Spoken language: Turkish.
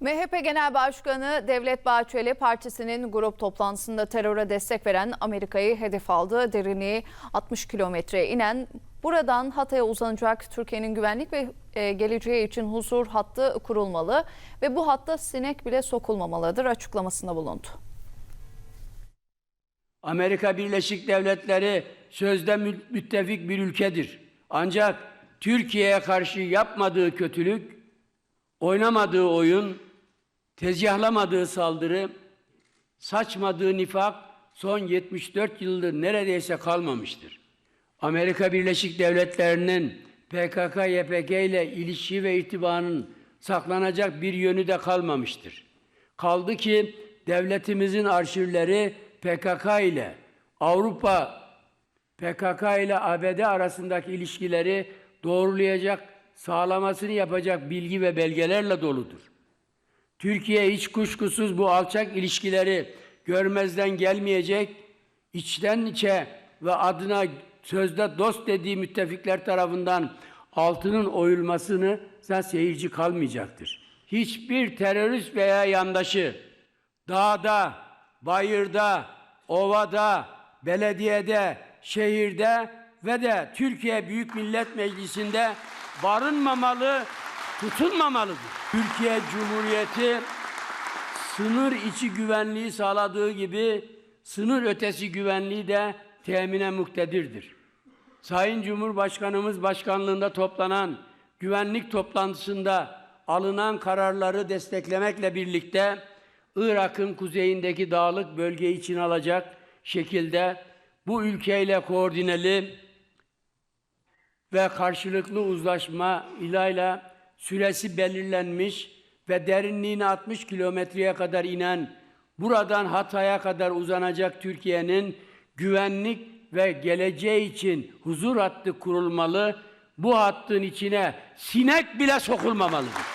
MHP Genel Başkanı Devlet Bahçeli partisinin grup toplantısında teröre destek veren Amerika'yı hedef aldı. Derinliği 60 kilometreye inen buradan Hatay'a uzanacak Türkiye'nin güvenlik ve e, geleceği için huzur hattı kurulmalı ve bu hatta sinek bile sokulmamalıdır açıklamasında bulundu. Amerika Birleşik Devletleri sözde mü- müttefik bir ülkedir. Ancak Türkiye'ye karşı yapmadığı kötülük, oynamadığı oyun, tezgahlamadığı saldırı, saçmadığı nifak son 74 yıldır neredeyse kalmamıştır. Amerika Birleşik Devletleri'nin PKK-YPG ile ilişki ve irtibanın saklanacak bir yönü de kalmamıştır. Kaldı ki devletimizin arşivleri PKK ile Avrupa PKK ile ABD arasındaki ilişkileri doğrulayacak, sağlamasını yapacak bilgi ve belgelerle doludur. Türkiye hiç kuşkusuz bu alçak ilişkileri görmezden gelmeyecek, içten içe ve adına sözde dost dediği müttefikler tarafından altının oyulmasını seyirci kalmayacaktır. Hiçbir terörist veya yandaşı dağda, bayırda, ovada, belediyede, şehirde ve de Türkiye Büyük Millet Meclisi'nde barınmamalı, tutunmamalıdır. Türkiye Cumhuriyeti sınır içi güvenliği sağladığı gibi sınır ötesi güvenliği de temine muktedirdir. Sayın Cumhurbaşkanımız başkanlığında toplanan güvenlik toplantısında alınan kararları desteklemekle birlikte Irak'ın kuzeyindeki dağlık bölgeyi için alacak şekilde bu ülkeyle koordineli ve karşılıklı uzlaşma ilayla süresi belirlenmiş ve derinliğine 60 kilometreye kadar inen buradan Hatay'a kadar uzanacak Türkiye'nin güvenlik ve geleceği için huzur hattı kurulmalı. Bu hattın içine sinek bile sokulmamalıdır.